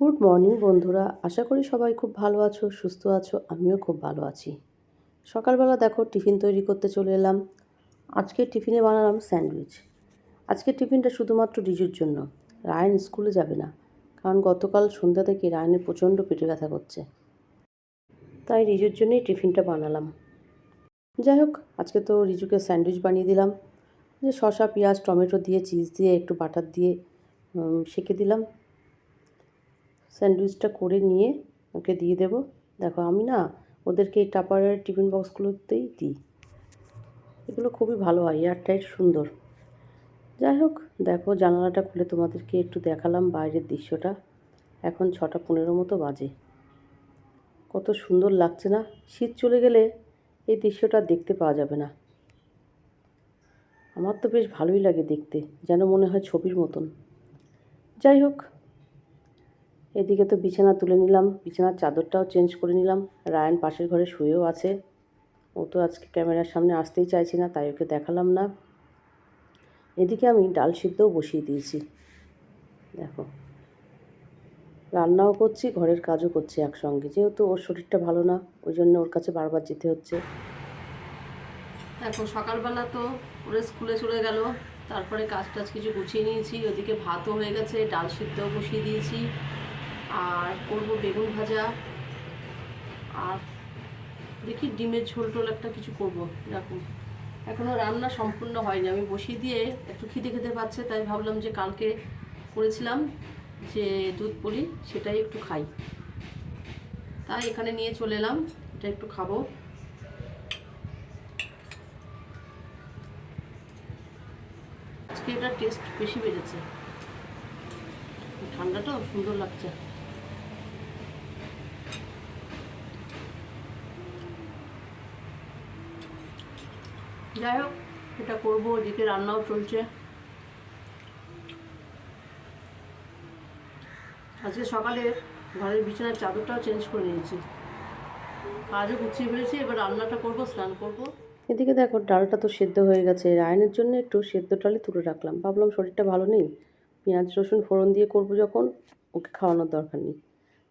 Good morning বন্ধুরা। আশা করি সবাই খুব ভালো আছো, সুস্থ আছো, আমিও খুব ভালো আছি। সকালবেলা দেখো, টিফিন তৈরি করতে চলে এলাম। আজকে টিফিনে বানালাম স্যান্ডউইচ। আজকে টিফিনটা শুধুমাত্র রিজুর জন্য। রায়ন স্কুলে যাবে না, কারণ গতকাল সন্ধ্যা থেকে রায়নের প্রচণ্ড পেটে ব্যথা করছে। তাই রিজুর জন্যই টিফিনটা বানালাম। যাই হোক, আজকে তো রিজুকে স্যান্ডউইচ বানিয়ে দিলাম। যে শসা, পেঁয়াজ, টমেটো দিয়ে, চিজ দিয়ে, একটু বাটার দিয়ে সেঁকে দিলাম। স্যান্ডউইচটা করে নিয়ে ওকে দিয়ে দেবো। দেখো আমি না ওদেরকে এই টাপারের টিফিন বক্সগুলোতেই দিই। এগুলো খুবই ভালো হয়, এয়ারটাইট সুন্দর। যাই হোক, দেখো জানালাটা খুলে তোমাদেরকে একটু দেখালাম বাইরের দৃশ্যটা। এখন ছটা পনেরো মতো বাজে। কত সুন্দর লাগছে না? শীত চলে গেলে এই দৃশ্যটা দেখতে পাওয়া যাবে না। আমার তো বেশ ভালোই লাগে দেখতে, যেন মনে হয় ছবির মতন। যাই হোক এদিকে তো বিছানা তুলে নিলাম, বিছানার চাদরটাও চেঞ্জ করে নিলাম। রায়ান পাশের ঘরে শুয়েও আছে। ও তো আজকে ক্যামেরার সামনে আসতেই চাইছে না, তাই ওকে দেখালাম না। এদিকে আমি ডাল সিদ্ধও বসিয়ে দিয়েছি। দেখো, রান্নাও করছি, ঘরের কাজও করছি একসঙ্গে। যেহেতু ওর শরীরটা ভালো না, ওই জন্য ওর কাছে বারবার যেতে হচ্ছে। দেখো, সকালবেলা তো ওরা স্কুলে চলে গেল, তারপরে কাজ টাজ কিছু গুছিয়ে নিয়েছি। ওদিকে ভাতও হয়ে গেছে, ডাল সিদ্ধও বসিয়ে দিয়েছি। আর করব বেগুন ভাজা। আর দেখি ডিমের ঝোল টোল একটা কিছু করব, এরকম। এখনও রান্না সম্পূর্ণ হয়নি। আমি বসিয়ে দিয়ে একটু খিদে খেতে পাচ্ছে, তাই ভাবলাম যে কালকে করেছিলাম যে দুধ পুলি সেটাই একটু খাই। তাই এখানে নিয়ে চলে এলাম, এটা একটু খাব। আজকে এটার টেস্ট বেশি বেড়েছে। ঠান্ডাটাও সুন্দর লাগছে। যাই হোক, এটা করব, ওদিকে রান্নাও চলছে। আজকে সকালে ঘরের বিছানার চাদরটাও চেঞ্জ করে নিয়েছি। কাজও গুছিয়ে ফেলেছি, এবার রান্নাটা করব, স্নান করব। এদিকে দেখো, ডালটা তো সেদ্ধ হয়ে গেছে। রায়নের জন্য একটু সেদ্ধ ডালই তুলে রাখলাম। ভাবলাম শরীরটা ভালো নেই। পেঁয়াজ, রসুন ফোড়ন দিয়ে করব যখন, ওকে খাওয়ানোর দরকার নেই।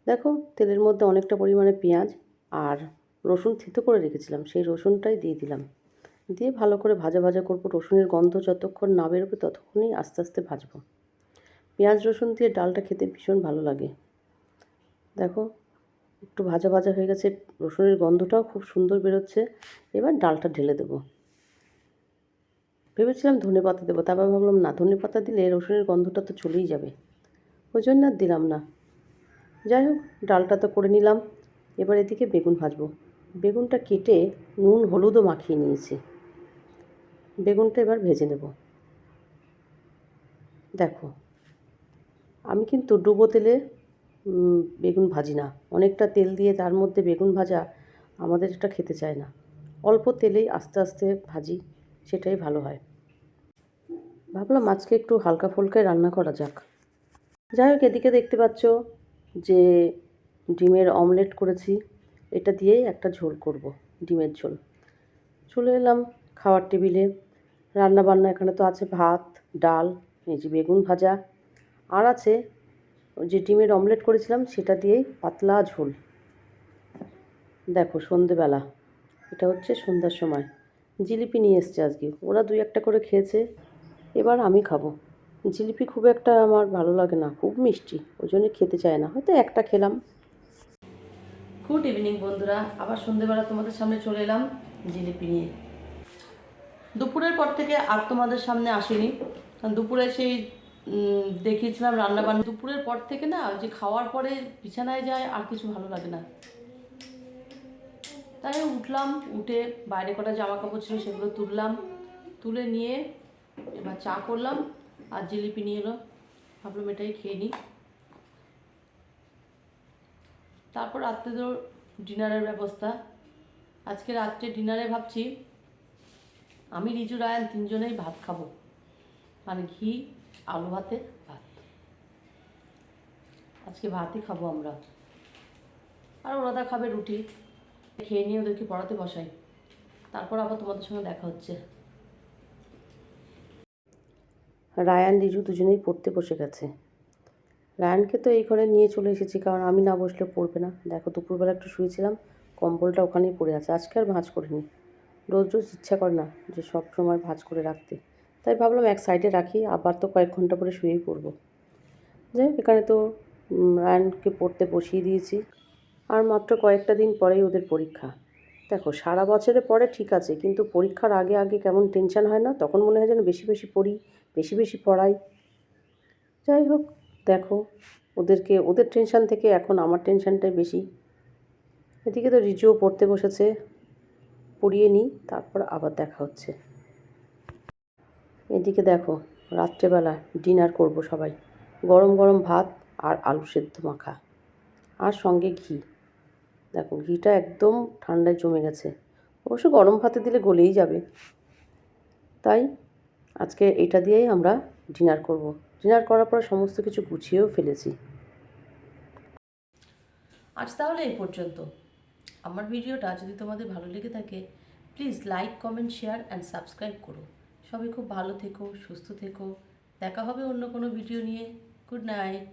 দেখো, তেলের মধ্যে অনেকটা পরিমাণে পেঁয়াজ আর রসুন থেতো করে রেখেছিলাম। সেই রসুনটাই দিয়ে দিলাম। দিয়ে ভালো করে ভাজা ভাজা করব। রসুনের গন্ধ যতক্ষণ না বেরোবে ততক্ষণই আস্তে আস্তে ভাজবো। পেঁয়াজ রসুন দিয়ে ডালটা খেতে ভীষণ ভালো লাগে। দেখো, একটু ভাজা ভাজা হয়ে গেছে, রসুনের গন্ধটাও খুব সুন্দর বেরোচ্ছে। এবার ডালটা ঢেলে দেবো। ভেবেছিলাম ধনে পাতা দেবো, তারপর ভাবলাম না, ধনে পাতা দিলে রসুনের গন্ধটা তো চলেই যাবে। ওই জন্য আর দিলাম না। যাই হোক, ডালটা তো করে নিলাম। এবার এদিকে বেগুন ভাজবো। বেগুনটা কেটে নুন, হলুদও মাখিয়ে নিয়েছি। বেগুনটা এবার ভেজে নেব। দেখো, আমি কিন্তু ডুবো তেলে বেগুন ভাজি না। অনেকটা তেল দিয়ে তার মধ্যে বেগুন ভাজা আমাদের এটা খেতে চায় না। অল্প তেলেই আস্তে আস্তে ভাজি, সেটাই ভালো হয়। ভাবলাম আজকে একটু হালকা ফুলকায় রান্না করা যাক। যাই হোক, এদিকে দেখতে পাচ্ছ যে ডিমের অমলেট করেছি। এটা দিয়েই একটা ঝোল করব, ডিমের ঝোল। চলে এলাম খাওয়ার টেবিলে। রান্না বান্না এখানে তো আছে ভাত, ডাল, এই যে বেগুন ভাজা। আর আছে যে ডিমের অমলেট করেছিলাম, সেটা দিয়েই পাতলা ঝোল। দেখো সন্ধেবেলা, এটা হচ্ছে সন্ধ্যার সময়। জিলিপি নিয়ে এসছে আজকে। ওরা দুই একটা করে খেয়েছে, এবার আমি খাব। জিলিপি খুব একটা আমার ভালো লাগে না, খুব মিষ্টি, ওই জন্য খেতে চায় না। হয়তো একটা খেলাম। গুড ইভিনিং বন্ধুরা। আবার সন্ধেবেলা তোমাদের সামনে চলে এলাম জিলিপি নিয়ে। দুপুরের পর থেকে আর তোমাদের সামনে আসিনি। কারণ দুপুরে সেই দেখিয়েছিলাম রান্না বান্না দুপুরের পর থেকে না যে খাওয়ার পরে বিছানায় যায়, আর কিছু ভালো লাগে না। তাই উঠলাম, উঠে বাইরে কটা জামা কাপড় ছিল সেগুলো তুললাম। তুলে নিয়ে এবার চা করলাম, আর জিলিপি নিয়ে এলো। ভাবলাম এটাই খেয়ে নিই। তারপর রাত্রে তো ডিনারের ব্যবস্থা। আজকে রাত্রে ডিনারে ভাবছি আমি, রিজু, রায়ান তিনজনেই ভাত খাব। মানে ঘি, আলু ভাতে, ভাত। আজকে ভাতই খাব আমরা। আর ওরা খাবে রুটি। খেয়ে নিয়ে ওদেরকে পড়াতে বসাই। তারপর আবার তোমাদের সঙ্গে দেখা হচ্ছে। রায়ান, রিজু দুজনেই পড়তে বসে গেছে। রায়ানকে তো এই ঘরে নিয়ে চলে এসেছি, কারণ আমি না বসলে পড়বে না। দেখো, দুপুরবেলা একটু শুয়েছিলাম, কম্বলটা ওখানেই পড়ে আছে। আজকে আর ভাঁজ করিনি। রোজ রোজ ইচ্ছা করে না যে সব সময় ভাঁজ করে রাখতে। তাই ভাবলাম এক সাইডে রাখি, আবার তো কয়েক ঘণ্টা পরে শুয়েই পড়ব। যাই এখানে তো রায়নকে পড়তে বসিয়ে দিয়েছি। আর মাত্র কয়েকটা দিন পরেই ওদের পরীক্ষা। দেখো, সারা বছরে পরে ঠিক আছে, কিন্তু পরীক্ষার আগে আগে কেমন টেনশন হয় না? তখন মনে হয় যেন বেশি বেশি পড়ি, বেশি বেশি পড়াই। যাই হোক, দেখো, ওদেরকে, ওদের টেনশন থেকে এখন আমার টেনশনটাই বেশি। এদিকে তো রিজুও পড়তে বসেছে। পড়িয়ে নিই, তারপর আবার দেখা হচ্ছে। এদিকে দেখো, রাত্রেবেলা ডিনার করব সবাই। গরম গরম ভাত আর আলু সেদ্ধ মাখা। আর সঙ্গে ঘি। দেখো, ঘিটা একদম ঠান্ডায় জমে গেছে। অবশ্য গরম ভাতে দিলে গলেই যাবে। তাই আজকে এটা দিয়েই আমরা ডিনার করব। ডিনার করার পর সমস্ত কিছু গুছিয়েও ফেলেছি। আজ তাহলে এই পর্যন্ত। আমার ভিডিওটা যদি তোমাদের ভালো লেগে থাকে please like comment share and subscribe করো। সবাই খুব ভালো থেকো, সুস্থ থেকো। দেখা হবে অন্য কোনো ভিডিও নিয়ে। Good night